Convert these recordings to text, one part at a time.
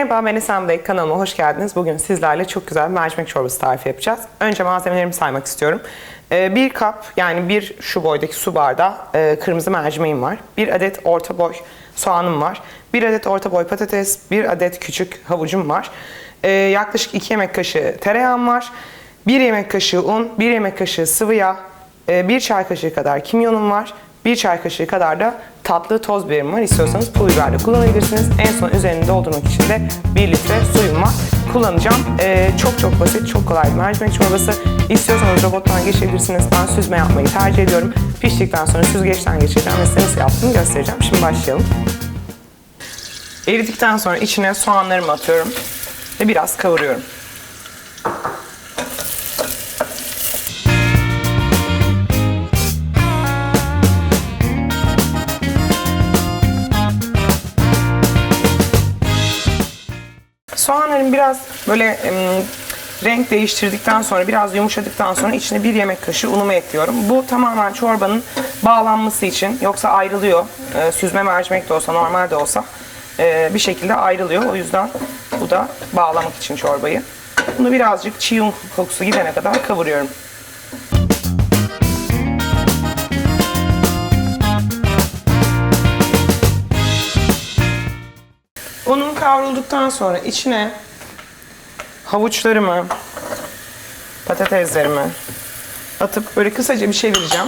Merhaba ben Esen Bey kanalıma hoş geldiniz. Bugün sizlerle çok güzel bir mercimek çorbası tarifi yapacağız. Önce malzemelerimi saymak istiyorum. Ee, bir kap yani bir şu boydaki su bardağı e, kırmızı mercimeğim var. Bir adet orta boy soğanım var. Bir adet orta boy patates, bir adet küçük havucum var. Ee, yaklaşık 2 yemek kaşığı tereyağım var. 1 yemek kaşığı un, 1 yemek kaşığı sıvı yağ, e, 1 çay kaşığı kadar kimyonum var. 1 çay kaşığı kadar da tatlı toz biberim var. İstiyorsanız pul biber de kullanabilirsiniz. En son üzerine doldurmak için de 1 litre suyum var. Kullanacağım. Ee, çok çok basit, çok kolay bir mercimek çorbası. İstiyorsanız robottan geçebilirsiniz. Ben süzme yapmayı tercih ediyorum. Piştikten sonra süzgeçten geçireceğim ve size nasıl yaptığımı göstereceğim. Şimdi başlayalım. Eridikten sonra içine soğanlarımı atıyorum ve biraz kavuruyorum. Soğanların biraz böyle renk değiştirdikten sonra biraz yumuşadıktan sonra içine bir yemek kaşığı unumu ekliyorum. Bu tamamen çorbanın bağlanması için yoksa ayrılıyor. Ee, süzme mercimek de olsa normal de olsa e, bir şekilde ayrılıyor. O yüzden bu da bağlamak için çorbayı. Bunu birazcık çiğ un kokusu gidene kadar kavuruyorum. Unum kavrulduktan sonra içine havuçlarımı, patateslerimi atıp böyle kısaca bir çevireceğim.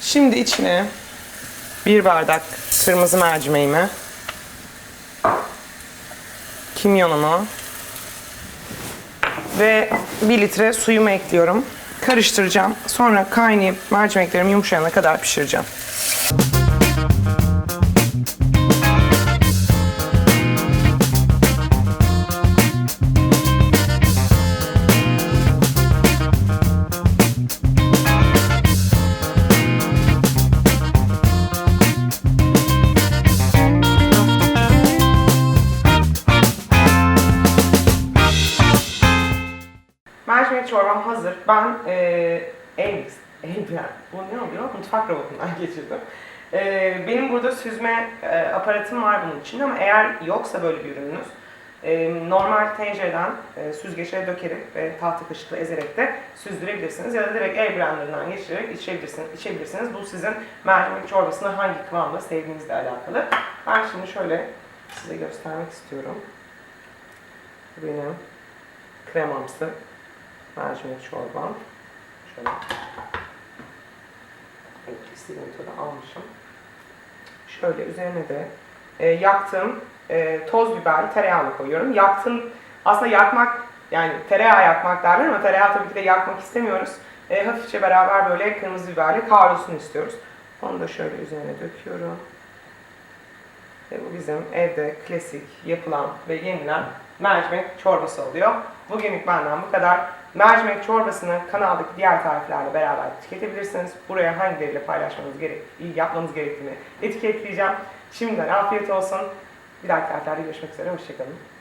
Şimdi içine bir bardak kırmızı mercimeğimi, kimyonumu ve bir litre suyumu ekliyorum. Karıştıracağım. Sonra kaynayıp mercimeklerim yumuşayana kadar pişireceğim. Mercimek çorbam hazır. Ben e, el, el bu ne oluyor? Mutfak robotundan geçirdim. E, benim burada süzme e, aparatım var bunun için ama eğer yoksa böyle bir ürününüz e, normal tencereden e, süzgeçe dökerek ve tahta kaşıkla ezerek de süzdürebilirsiniz ya da direkt el blenderından geçirerek içebilirsiniz. içebilirsiniz. Bu sizin mercimek çorbasını hangi kıvamda sevdiğinizle alakalı. Ben şimdi şöyle size göstermek istiyorum. Bu Benim kremamsı mercimek çorbam. Şöyle. Evet, tadı almışım. Şöyle üzerine de e, yaktığım e, toz biberli tereyağını koyuyorum. Yaktığım, aslında yakmak, yani tereyağı yakmak derler ama tereyağı tabii ki de yakmak istemiyoruz. E, hafifçe beraber böyle kırmızı biberli kavrulsun istiyoruz. Onu da şöyle üzerine döküyorum. Ve bu bizim evde klasik yapılan ve yenilen mercimek çorbası oluyor. Bugünlük benden bu kadar. Mercimek çorbasını kanaldaki diğer tariflerle beraber tüketebilirsiniz. Buraya hangileriyle paylaşmanız gerek, yapmanız gerektiğini etiketleyeceğim. Şimdiden afiyet olsun. Bir dahaki tariflerde görüşmek üzere. Hoşçakalın.